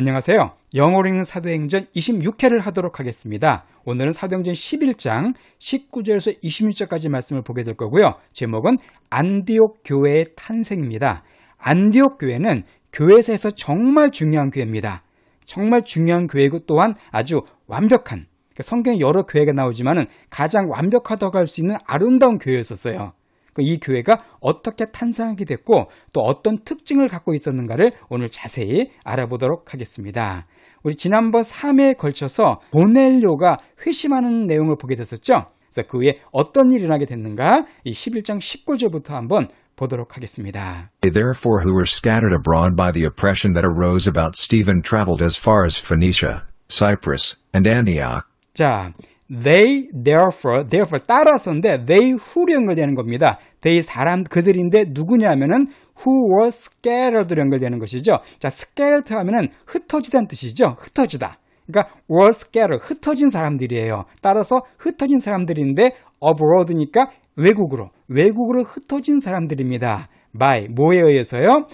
안녕하세요. 영어로 읽는 사도행전 26회를 하도록 하겠습니다. 오늘은 사도행전 11장 19절에서 26절까지 말씀을 보게 될 거고요. 제목은 안디옥 교회의 탄생입니다. 안디옥 교회는 교회에서 정말 중요한 교회입니다. 정말 중요한 교회고 또한 아주 완벽한 그러니까 성경에 여러 교회가 나오지만은 가장 완벽하다고 할 수 있는 아름다운 교회였었어요. 이 교회가 어떻게 탄생하게 됐고 또 어떤 특징을 갖고 있었는가를 오늘 자세히 알아보도록 하겠습니다. 우리 지난번 3회에 걸쳐서 보넬료가 회심하는 내용을 보게 됐었죠. 그래서 그 후에 어떤 일이 일어나게 됐는가 이 11장 19절부터 한번 보도록 하겠습니다. They therefore who were scattered abroad by the oppression that arose about Stephen traveled as far as Phoenicia, Cyprus, and Antioch, 자, they therefore therefore 따라서인데 they who로 연결되는 겁니다. they 사람 그들인데 누구냐면은 who were scattered로 연결되는 것이죠. 자, scattered 하면은 흩어지다는 뜻이죠. 흩어지다. 그러니까 were scattered 흩어진 사람들이에요. 따라서 흩어진 사람들인데 abroad니까 외국으로 외국으로 흩어진 사람들입니다. by 뭐에 의해서요?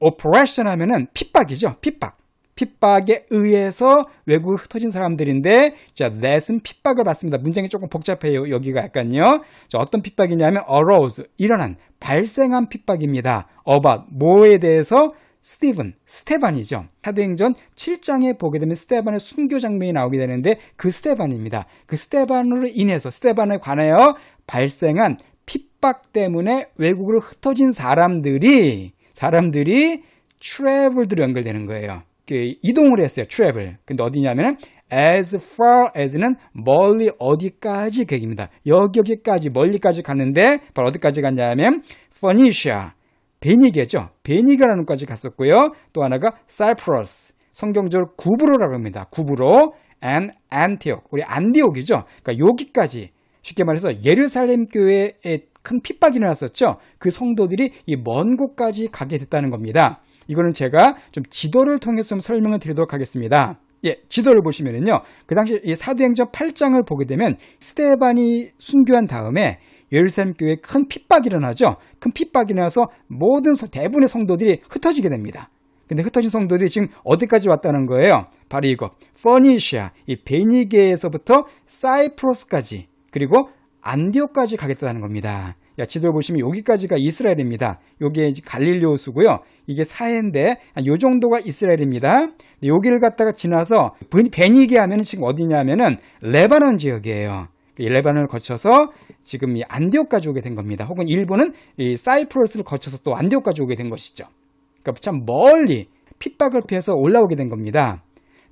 oppression 하면은 핍박이죠. 핍박. 핍박에 의해서 외국으로 흩어진 사람들인데 자, that은 핍박을 받습니다. 문장이 조금 복잡해요. 여기가 약간요. 자, 어떤 핍박이냐면 arose 일어난 발생한 핍박입니다. about 뭐에 대해서 스티븐, 스테반이죠. 사도행전 7장에 보게 되면 스테반의 순교 장면이 나오게 되는데 그 스테반입니다. 그 스테반으로 인해서 스테반에 관하여 발생한 핍박 때문에 외국으로 흩어진 사람들이 사람들이 트래블드로 연결되는 거예요. 그 이동을 했어요. 트래블. 근데 어디냐면은 as far as는 멀리 어디까지 계획입니다. 여기 여기까지 멀리까지 갔는데 바로 어디까지 갔냐면 Phoenicia 베니게죠. 베니게라는 까지 갔었고요. 또 하나가 Cyprus 성경적으로 구브로라고 합니다. 구브로 and Antioch 우리 안디옥이죠. 그러니까 여기까지 쉽게 말해서 예루살렘 교회에 큰 핍박이 일어났었죠. 그 성도들이 이 먼 곳까지 가게 됐다는 겁니다. 이거는 제가 좀 지도를 통해서 좀 설명을 드리도록 하겠습니다. 예, 지도를 보시면은요. 그 당시 이 사도행전 8장을 보게 되면 스테반이 순교한 다음에 예루살렘 교회에 큰 핍박이 일어나죠. 큰 핍박이 일어나서 모든 대부분의 성도들이 흩어지게 됩니다. 근데 흩어진 성도들이 지금 어디까지 왔다는 거예요? 바로 이거. 퍼니시아, 이 베니게에서부터 사이프러스까지 그리고 안디오까지 가겠다는 겁니다. 야, 지도를 보시면 여기까지가 이스라엘입니다. 여기에 갈릴리오수고요. 이게 사해인데 요 정도가 이스라엘입니다. 여기를 갖다가 지나서 베니게 하면 지금 어디냐면은 레바논 지역이에요. 이 레바논을 거쳐서 지금 이 안디오까지 오게 된 겁니다. 혹은 일본은 이 사이프러스를 거쳐서 또 안디오까지 오게 된 것이죠. 그러니까 참 멀리 핍박을 피해서 올라오게 된 겁니다.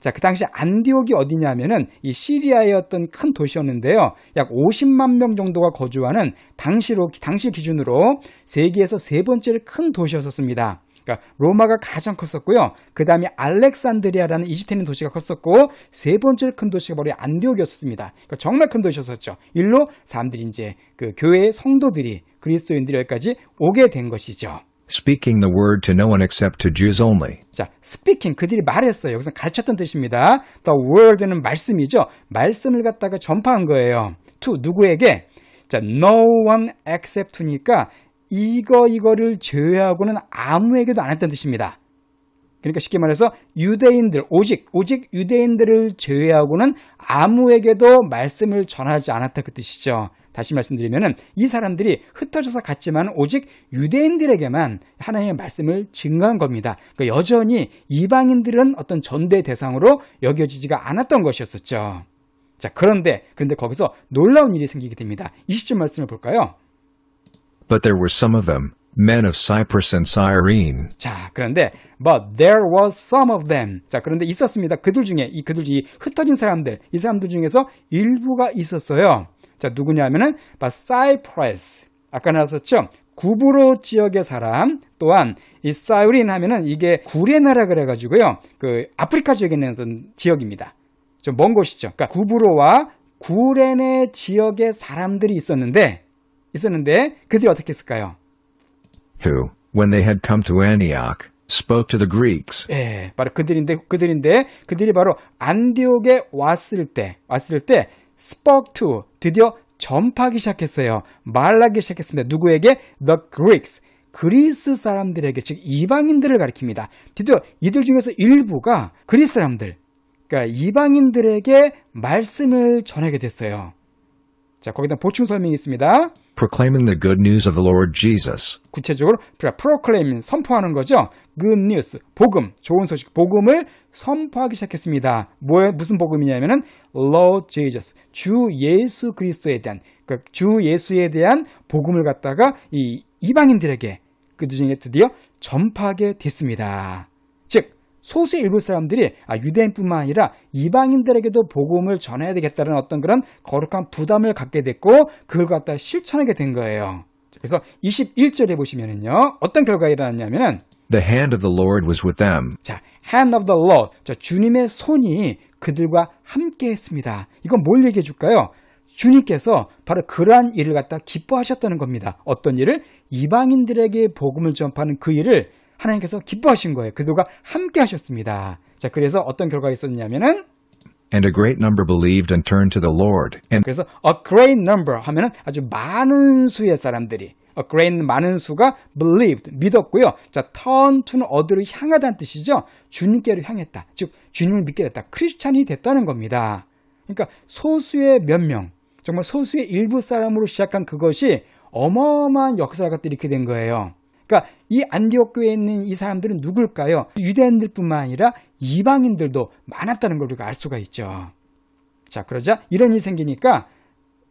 자, 그 당시 안디옥이 어디냐면은 이 시리아의 어떤 큰 도시였는데요. 약 50만 명 정도가 거주하는 당시로 당시 기준으로 세계에서 세 번째로 큰 도시였었습니다. 그러니까 로마가 가장 컸었고요. 그 다음에 알렉산드리아라는 이집트 있는 도시가 컸었고 세 번째로 큰 도시가 바로 안디옥이었습니다. 그러니까 정말 큰 도시였었죠. 일로 사람들이 이제 그 교회의 성도들이 그리스도인들이 여기까지 오게 된 것이죠. Speaking the word to no one except to Jews only. 자, speaking 그들이 말했어요. 여기서 가르쳤던 뜻입니다. The word는 말씀이죠. 말씀을 갖다가 전파한 거예요. to 누구에게? 자, no one except니까 이거 이거를 제외하고는 아무에게도 안 했다는 뜻입니다. 그러니까 쉽게 말해서 유대인들 오직 오직 유대인들을 제외하고는 아무에게도 말씀을 전하지 않았다 그 뜻이죠. 다시 말씀드리면은 이 사람들이 흩어져서 갔지만 오직 유대인들에게만 하나님의 말씀을 증거한 겁니다. 그러니까 여전히 이방인들은 어떤 전대 대상으로 여겨지지가 않았던 것이었었죠. 자, 그런데 그런데 거기서 놀라운 일이 생기게 됩니다. 20절 말씀을 볼까요? But there were some of them, men of Cyprus and Cyrene, 자, 그런데 but there was some of them. 자, 그런데 있었습니다. 그들 중에 이 그들 중에 흩어진 사람들, 이 사람들 중에서 일부가 있었어요. 자, 누구냐면은 사이프레스. 아까 나왔었죠? 구브로 지역의 사람 또한 이 사이린 하면은 이게 구레 나라 그래 가지고요. 그 아프리카 지역에 있는 어떤 지역입니다. 좀 먼 곳이죠. 그러니까 구브로와 구레네 지역의 사람들이 있었는데 있었는데 그들이 어떻게 했을까요? who, when they had come to Antioch, spoke to the Greeks, 예, 바로 그들인데 그들인데 그들이 바로 안디옥에 왔을 때 왔을 때 spoke to 드디어 전파하기 시작했어요. 말하기 시작했습니다. 누구에게? The Greeks. 그리스 사람들에게 즉 이방인들을 가리킵니다. 드디어 이들 중에서 일부가 그리스 사람들, 그러니까 이방인들에게 말씀을 전하게 됐어요. 자, 거기다 보충 설명이 있습니다. proclaiming the good news of the Lord Jesus. 구체적으로 프로클레임 선포하는 거죠. good news 복음 좋은 소식 복음을 선포하기 시작했습니다. 뭐에 무슨 복음이냐면은 Lord Jesus 주 예수 그리스도에 대한 그주 예수에 대한 복음을 갖다가 이 이방인들에게 그 중에 드디어 전파하게 됐습니다. 즉 소수 일부 사람들이 아, 유대인뿐만 아니라 이방인들에게도 복음을 전해야 되겠다는 어떤 그런 거룩한 부담을 갖게 됐고 그걸 갖다 실천하게 된 거예요. 그래서 21절에 보시면은요 어떤 결과가 일어났냐면은 The hand of the Lord was with them, 자 hand of the Lord 자 주님의 손이 그들과 함께 했습니다. 이건 뭘 얘기해 줄까요? 주님께서 바로 그러한 일을 갖다 기뻐하셨다는 겁니다. 어떤 일을 이방인들에게 복음을 전파하는 그 일을 하나님께서 기뻐하신 거예요. 그들과 함께 하셨습니다. 자 그래서 어떤 결과가 있었냐면은 and a great number believed and turned to the Lord. And 그래서 a great number 하면은 아주 많은 수의 사람들이 a great 많은 수가 believed 믿었고요. 자 turn to는 어디로 향하다는 뜻이죠. 주님께로 향했다. 즉 주님을 믿게 됐다. 크리스찬이 됐다는 겁니다. 그러니까 소수의 몇 명, 정말 소수의 일부 사람으로 시작한 그것이 어마어마한 역사를 갖다 이렇게 된 거예요. 그러니까 이 안디옥 교회에 있는 이 사람들은 누굴까요? 유대인들뿐만 아니라 이방인들도 많았다는 걸 우리가 알 수가 있죠. 자, 그러자 이런 일이 생기니까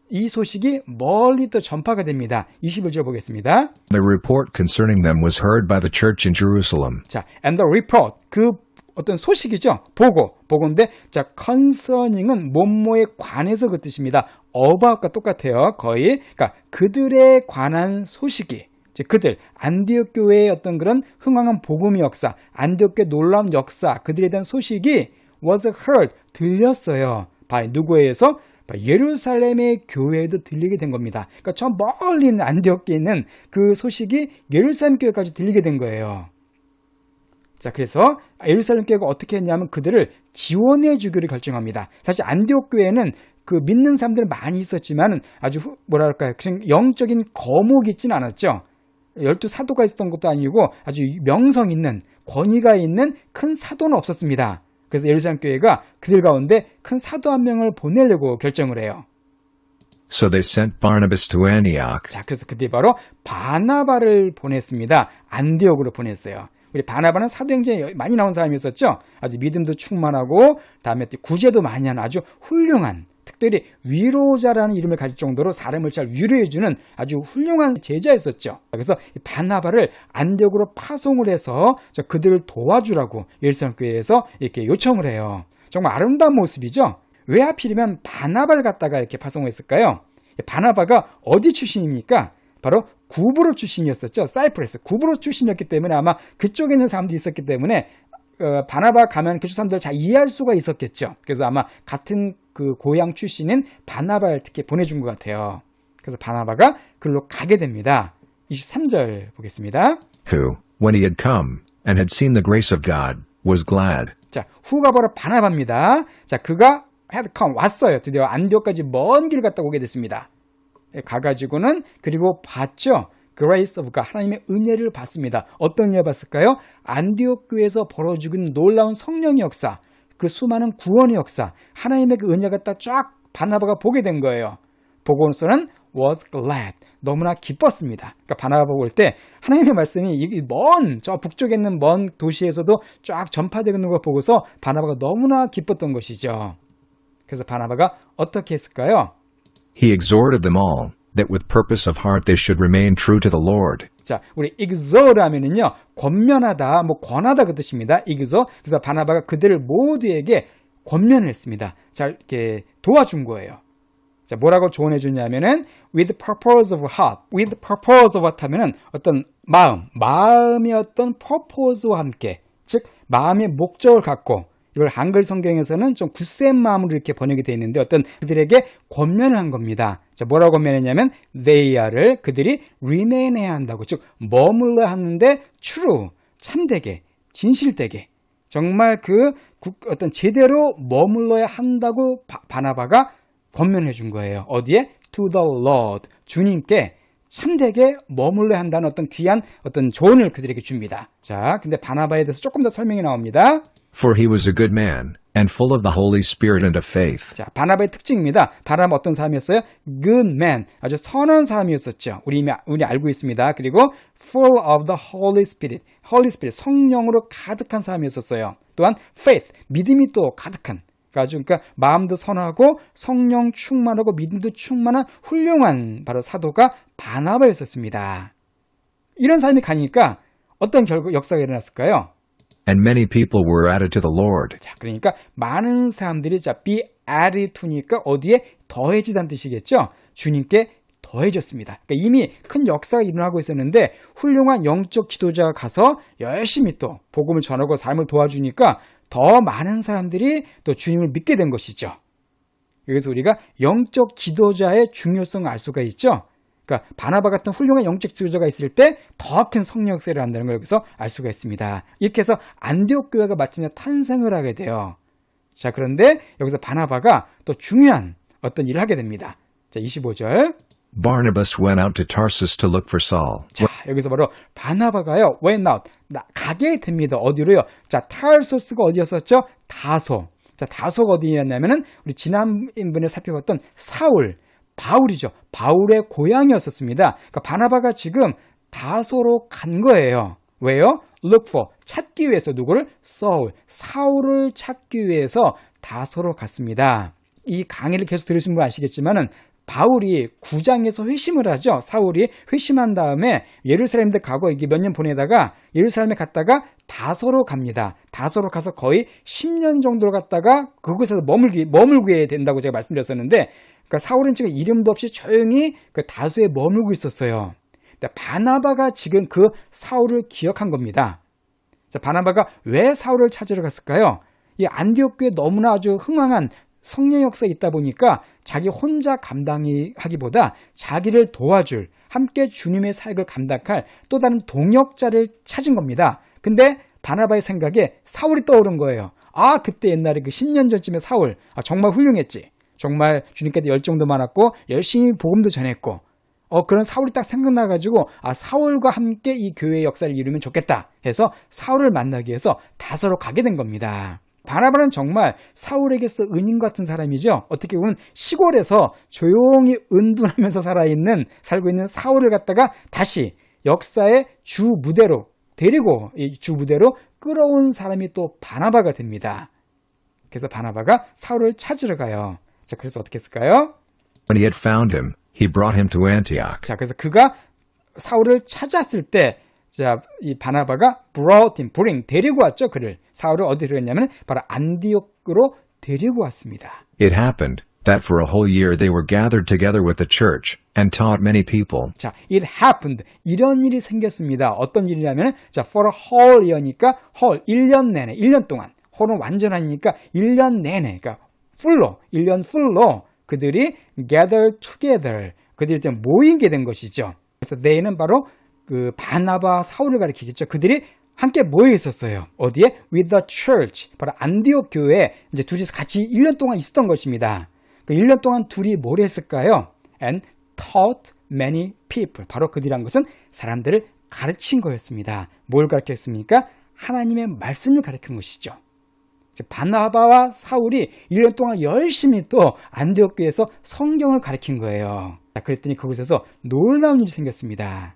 이 소식이 멀리 또 전파가 됩니다. 21절 보겠습니다. the report concerning them was heard by the church in Jerusalem. 자, and the report 그 어떤 소식이죠. 보고 보고인데 자, concerning은 뭐뭐에 관해서 그 뜻입니다. about과 똑같아요. 거의 그러니까 그들에 관한 소식이 즉 그들 안디옥 교회의 어떤 그런 흥황한 복음의 역사, 안디옥 교회 놀라운 역사, 그들에 대한 소식이 was heard 들렸어요. by 누구에서 by 예루살렘의 교회에도 들리게 된 겁니다. 그러니까 저 멀리 있는 안디옥에 있는 그 소식이 예루살렘 교회까지 들리게 된 거예요. 자, 그래서 예루살렘 교회가 어떻게 했냐면 그들을 지원해 주기를 결정합니다. 사실 안디옥 교회는 그 믿는 사람들 많이 있었지만 아주 후- 뭐랄까요, 영적인 거목이 있지는 않았죠. 열두 사도가 있었던 것도 아니고 아주 명성 있는 권위가 있는 큰 사도는 없었습니다. 그래서 예루살렘 교회가 그들 가운데 큰 사도 한 명을 보내려고 결정을 해요. So they sent Barnabas to Antioch, 자, 그래서 그때 바로 바나바를 보냈습니다. 안디옥으로 보냈어요. 우리 바나바는 사도행전에 많이 나온 사람이었었죠. 아주 믿음도 충만하고 다음에 또 구제도 많이 하는 아주 훌륭한 특별히 위로자라는 이름을 가질 정도로 사람을 잘 위로해주는 아주 훌륭한 제자였었죠. 그래서 이 바나바를 안디옥으로 파송을 해서 저 그들을 도와주라고 예루살렘 교회에서 이렇게 요청을 해요. 정말 아름다운 모습이죠. 왜 하필이면 바나바를 갖다가 이렇게 파송을 했을까요? 바나바가 어디 출신입니까? 바로 구브로 출신이었었죠. 사이프레스. 구브로 출신이었기 때문에 아마 그쪽에 있는 사람들이 있었기 때문에 어, 바나바 가면 그쪽 사람들을 잘 이해할 수가 있었겠죠. 그래서 아마 같은 그 고향 출신인 바나바를 특히 보내준 것 같아요. 그래서 바나바가 글로 가게 됩니다. 23절 보겠습니다. who, when he had come, and had seen the grace of God, was glad. 자, 후가 바로 바나바입니다. 자, 그가 had come 왔어요. 드디어 안디옥까지 먼 길을 갔다 오게 됐습니다. 예, 가가지고는 그리고 봤죠. Grace of God 하나님의 은혜를 봤습니다. 어떤 은혜 봤을까요? 안디옥 교회에서 벌어지는 놀라운 성령의 역사, 그 수많은 구원의 역사, 하나님의 그 은혜가 딱 쫙 바나바가 보게 된 거예요. 보고서는 was glad. 너무나 기뻤습니다. 그러니까 바나바 볼때 하나님의 말씀이 이 먼 저 북쪽에 있는 먼 도시에서도 쫙 전파되는 걸 보고서 바나바가 너무나 기뻤던 것이죠. 그래서 바나바가 어떻게 했을까요? He exhorted them all, that with purpose of heart they should remain true to the Lord. 자, 우리 exhort 하면은요, 권면하다, 뭐 권하다 그 뜻입니다. exhort. 그래서 바나바가 그들을 모두에게 권면을 했습니다. 자, 이렇게 도와준 거예요. 자, 뭐라고 조언해 주냐면은 with purpose of heart. with purpose of heart 하면은 어떤 마음, 마음의 어떤 purpose와 함께, 즉 마음의 목적을 갖고 이걸 한글 성경에서는 좀 굳센 마음으로 이렇게 번역이 되어 있는데 어떤 그들에게 권면을 한 겁니다. 자, 뭐라고 권면했냐면 they are를 그들이 remain 해야 한다고. 즉 머물러 하는데 true, 참되게, 진실되게 정말 그 국- 어떤 제대로 머물러야 한다고 바, 바나바가 권면해 준 거예요. 어디에? To the Lord. 주님께 참되게 머물러야 한다는 어떤 귀한 어떤 조언을 그들에게 줍니다. 자, 근데 바나바에 대해서 조금 더 설명이 나옵니다. For he was a good man, and full of the Holy Spirit and of faith. 자, 바나바의 특징입니다. 바나바 어떤 사람이었어요? Good man. 아주 선한 사람이었었죠. 우리 우리 알고 있습니다. 그리고 full of the Holy Spirit. Holy Spirit 성령으로 가득한 사람이었었어요. 또한 faith 믿음이 또 가득한 아주 그러니까 마음도 선하고 성령 충만하고 믿음도 충만한 훌륭한 바로 사도가 바나바였었습니다. 이런 사람이 가니까 어떤 결과 역사가 일어났을까요? And many people were added to the Lord. 자, 그러니까 많은 사람들이 자 be added to니까 어디에 더해지다는 뜻이겠죠. 주님께 더해졌습니다. 그러니까 이미 큰 역사가 일어나고 있었는데 훌륭한 영적 지도자가 가서 열심히 또 복음을 전하고 삶을 도와주니까 더 많은 사람들이 또 주님을 믿게 된 것이죠. 그래서 우리가 영적 지도자의 중요성을 알 수가 있죠. 그러니까 바나바 같은 훌륭한 영적 지도자가 있을 때 더 큰 성령 역사를 한다는 걸 여기서 알 수가 있습니다. 이렇게 해서 안디옥 교회가 마침내 탄생을 하게 돼요. 자, 그런데 여기서 바나바가 또 중요한 어떤 일을 하게 됩니다. 자, 25절. Barnabas went out to Tarsus to look for Saul. 자, 여기서 바로 바나바가요. went out. 나, 가게 됩니다. 어디로요? 자, 타르소스가 어디였었죠? 다소. 자, 다소가 어디였냐면은 우리 지난번에 살펴봤던 사울, 바울이죠. 바울의 고향이었었습니다. 그러니까 바나바가 지금 다소로 간 거예요. 왜요? look for 찾기 위해서 누구를 사울 사울을 찾기 위해서 다소로 갔습니다. 이 강의를 계속 들으신 분 아시겠지만은 바울이 구장에서 회심을 하죠. 사울이 회심한 다음에 예루살렘대 가고 이게 몇 년 보내다가 예루살렘에 갔다가 다소로 갑니다. 다소로 가서 거의 10년 정도를 갔다가 그곳에서 머물기 머물게 된다고 제가 말씀드렸었는데 그러니까 사울은 지금 이름도 없이 조용히 그 다소에 머물고 있었어요. 근데 바나바가 지금 그 사울을 기억한 겁니다. 자, 바나바가 왜 사울을 찾으러 갔을까요? 이 안디옥 교에 너무나 아주 흥황한 성령 역사가 있다 보니까 자기 혼자 감당이 하기보다 자기를 도와줄 함께 주님의 사역을 감당할 또 다른 동역자를 찾은 겁니다. 근데 바나바의 생각에 사울이 떠오른 거예요. 아, 그때 옛날에 그 10년 전쯤에 사울. 아, 정말 훌륭했지. 정말 주님께도 열정도 많았고 열심히 복음도 전했고 어, 그런 사울이 딱 생각나 가지고, 아, 사울과 함께 이 교회의 역사를 이루면 좋겠다 해서 사울을 만나기 위해서 다소로 가게 된 겁니다. 바나바는 정말 사울에게서 은인 같은 사람이죠. 어떻게 보면 시골에서 조용히 은둔하면서 살아있는, 살고 있는 사울을 갖다가 다시 역사의 주 무대로 데리고, 이주 무대로 끌어온 사람이 또 바나바가 됩니다. 그래서 바나바가 사울을 찾으러 가요. 자, 그래서 어떻게 했을까요? When he had found him, he brought him to Antioch. 자, 그래서 그가 사울을 찾았을 때, 자, 이 바나바가 brought him, bring, 데리고 왔죠, 그를. 사울을 어디로 했냐면, 바로 안디옥으로 데리고 왔습니다. It happened that for a whole year they were gathered together with the church and taught many people. 자, it happened. 이런 일이 생겼습니다. 어떤 일이냐면, 자, for a whole year니까, whole, 1년 내내, 1년 동안. whole은 완전하니까 1년 내내, 그러니까 풀로, 1년 풀로 그들이 gather together. 그들이 좀 모이게 된 것이죠. 그래서 they는 바로 그 바나바 사울을 가리키겠죠. 그들이 함께 모여 있었어요. 어디에? With the church. 바로 안디옥 교회에 이제 둘이서 같이 1년 동안 있었던 것입니다. 그 1년 동안 둘이 뭘 했을까요? And taught many people. 바로 그들이란 것은 사람들을 가르친 거였습니다. 뭘 가르쳤습니까? 하나님의 말씀을 가르친 것이죠. 즉, 바나바와 사울이 1년 동안 열심히 또 안디옥 교회에서 성경을 가르친 거예요. 자, 그랬더니 그곳에서 놀라운 일이 생겼습니다.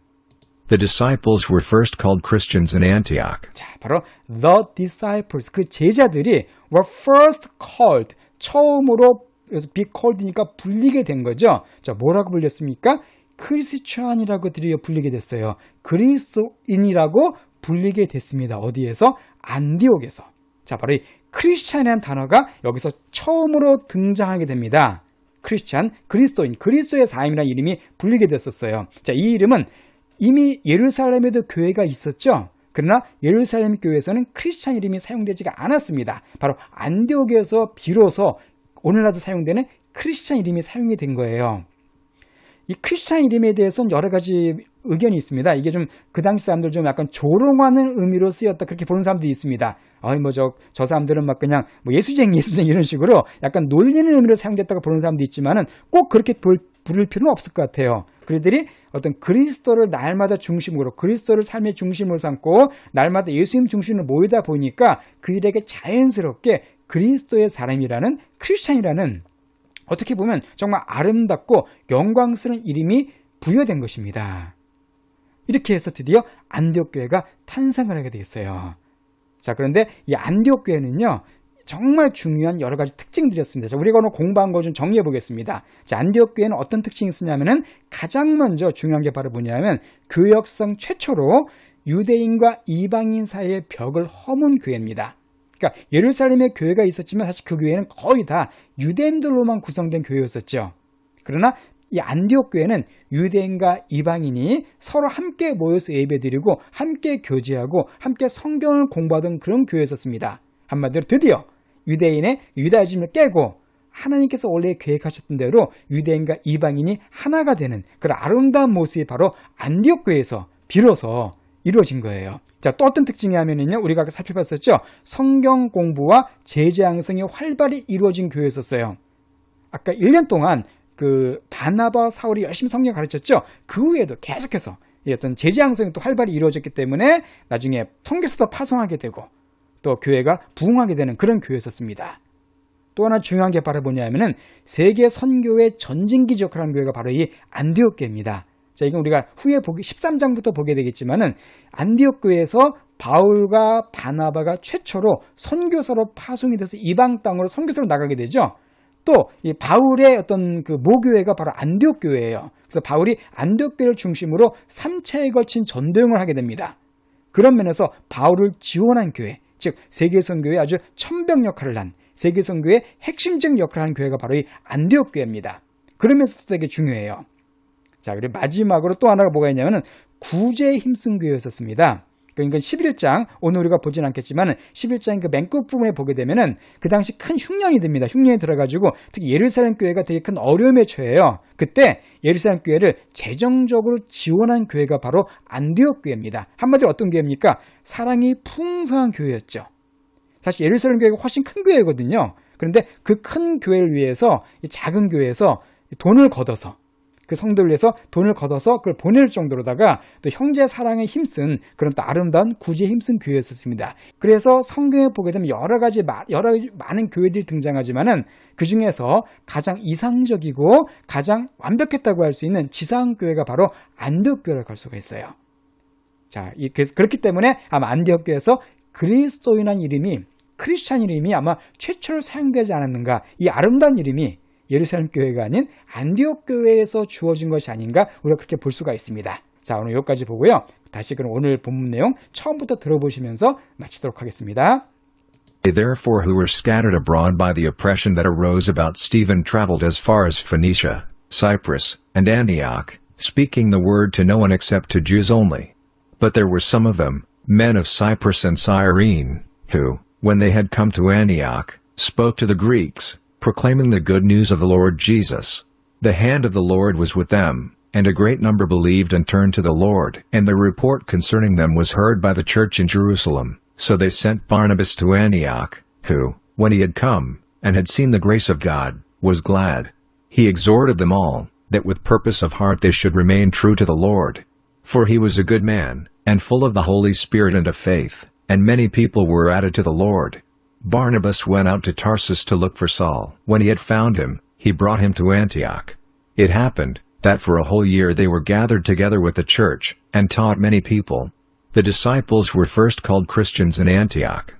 The disciples were first called Christians in Antioch. 자, 바로 the disciples 그 제자들이 were first called 처음으로 그래서 be called니까 불리게 된 거죠. 자, 뭐라고 불렸습니까? 크리스천이라고 드디어 불리게 됐어요. 그리스도인이라고 불리게 됐습니다. 어디에서? 안디옥에서. 자, 바로 이 크리스찬이라는 단어가 여기서 처음으로 등장하게 됩니다. 크리스찬, 그리스도인, 그리스도의 사임이라는 이름이 불리게 됐었어요. 자, 이 이름은 이미 예루살렘에도 교회가 있었죠. 그러나 예루살렘 교회에서는 크리스찬 이름이 사용되지가 않았습니다. 바로 안디옥에서 비로소 오늘날도 사용되는 크리스찬 이름이 사용이 된 거예요. 이 크리스찬 이름에 대해서는 여러 가지 의견이 있습니다. 이게 좀 그 당시 사람들 좀 약간 조롱하는 의미로 쓰였다 그렇게 보는 사람들이 있습니다. 아이 뭐저 저 사람들은 막 그냥 뭐 예수쟁이 예수쟁이 이런 식으로 약간 놀리는 의미로 사용됐다고 보는 사람도 있지만은 꼭 그렇게 볼 부를 필요는 없을 것 같아요. 그들이 어떤 그리스도를 날마다 중심으로 그리스도를 삶의 중심으로 삼고 날마다 예수님 중심으로 모이다 보니까 그들에게 자연스럽게 그리스도의 사람이라는 크리스찬이라는 어떻게 보면 정말 아름답고 영광스러운 이름이 부여된 것입니다. 이렇게 해서 드디어 안디옥 교회가 탄생을 하게 되었어요. 자, 그런데 이 안디옥 교회는요. 정말 중요한 여러 가지 특징들이었습니다. 자, 우리가 오늘 공부한 거 좀 정리해 보겠습니다. 자, 안디옥 교회는 어떤 특징이 있었냐면은 가장 먼저 중요한 게 바로 뭐냐면 교역성 최초로 유대인과 이방인 사이의 벽을 허문 교회입니다. 그러니까 예루살렘에 교회가 있었지만 사실 그 교회는 거의 다 유대인들로만 구성된 교회였었죠. 그러나 이 안디옥 교회는 유대인과 이방인이 서로 함께 모여서 예배드리고 함께 교제하고 함께 성경을 공부하던 그런 교회였었습니다. 한마디로 드디어 유대인의 유다즘을 깨고 하나님께서 원래 계획하셨던 대로 유대인과 이방인이 하나가 되는 그런 아름다운 모습이 바로 안디옥 교회에서 비로소 이루어진 거예요. 자, 또 어떤 특징이 하면은요, 우리가 아까 살펴봤었죠? 성경 공부와 제재 양성이 활발히 이루어진 교회였었어요. 아까 1년 동안 그 바나바 사울이 열심히 성경 가르쳤죠. 그 후에도 계속해서 이 어떤 제재 양성이 또 활발히 이루어졌기 때문에 나중에 성경서도 파송하게 되고 또 교회가 부흥하게 되는 그런 교회였었습니다. 또 하나 중요한 게 바로 뭐냐면은 세계 선교의 전진기 역할하는 교회가 바로 이 안디옥 교회입니다. 자, 이건 우리가 후에 보기 13장부터 보게 되겠지만은 안디옥 교회에서 바울과 바나바가 최초로 선교사로 파송이 돼서 이방 땅으로 선교사로 나가게 되죠. 또 이 바울의 어떤 그 모교회가 바로 안디옥 교회예요. 그래서 바울이 안디옥 교회를 중심으로 3차에 걸친 전도행을 하게 됩니다. 그런 면에서 바울을 지원한 교회, 즉 세계 선교의 아주 천병 역할을 한 세계 선교의 핵심적 역할을 하는 교회가 바로 이 안디옥 교회입니다. 그러면서도 되게 중요해요. 자, 그리고 마지막으로 또 하나가 뭐가 있냐면은 구제에 힘쓴 교회였었습니다. 그러니까 11장, 오늘 우리가 보진 않겠지만 11장 그 맨 끝부분에 보게 되면은 그 당시 큰 흉년이 됩니다. 흉년이 들어가지고 특히 예루살렘 교회가 되게 큰 어려움에 처해요. 그때 예루살렘 교회를 재정적으로 지원한 교회가 바로 안디옥 교회입니다. 한마디로 어떤 교회입니까? 사랑이 풍성한 교회였죠. 사실 예루살렘 교회가 훨씬 큰 교회거든요. 그런데 그 큰 교회를 위해서 이 작은 교회에서 돈을 걷어서 그 성도를 위해서 돈을 걷어서 그걸 보낼 정도로다가 또 형제 사랑에 힘쓴 그런 또 아름다운 구제에 힘쓴 교회였었습니다. 그래서 성경에 보게 되면 여러 가지 여러 많은 교회들이 등장하지만은 그 중에서 가장 이상적이고 가장 완벽했다고 할 수 있는 지상 교회가 바로 안디옥 교회라고 할 수가 있어요. 자, 그래서 그렇기 때문에 아마 안디옥 교회에서 그리스도인한 이름이 크리스찬 이름이 아마 최초로 사용되지 않았는가 이 아름다운 이름이 예루살렘 교회가 아닌 안디옥 교회에서 주어진 것이 아닌가 우리가 그렇게 볼 수가 있습니다. 자 오늘 여기까지 보고요. 다시 그럼 오늘 본문 내용 처음부터 들어보시면서 마치도록 하겠습니다. They therefore who were scattered abroad by the oppression that arose about Stephen traveled as far as Phoenicia, Cyprus, and Antioch, speaking the word to no one except to Jews only. But there were some of them, men of Cyprus and Cyrene, who, when they had come to Antioch, spoke to the Greeks, proclaiming the good news of the Lord Jesus. The hand of the Lord was with them, and a great number believed and turned to the Lord. And the report concerning them was heard by the church in Jerusalem. So they sent Barnabas to Antioch, who, when he had come, and had seen the grace of God, was glad. He exhorted them all, that with purpose of heart they should remain true to the Lord. For he was a good man, and full of the Holy Spirit and of faith, and many people were added to the Lord. Barnabas went out to Tarsus to look for Saul. When he had found him, he brought him to Antioch. It happened, that for a whole year they were gathered together with the church, and taught many people. The disciples were first called Christians in Antioch.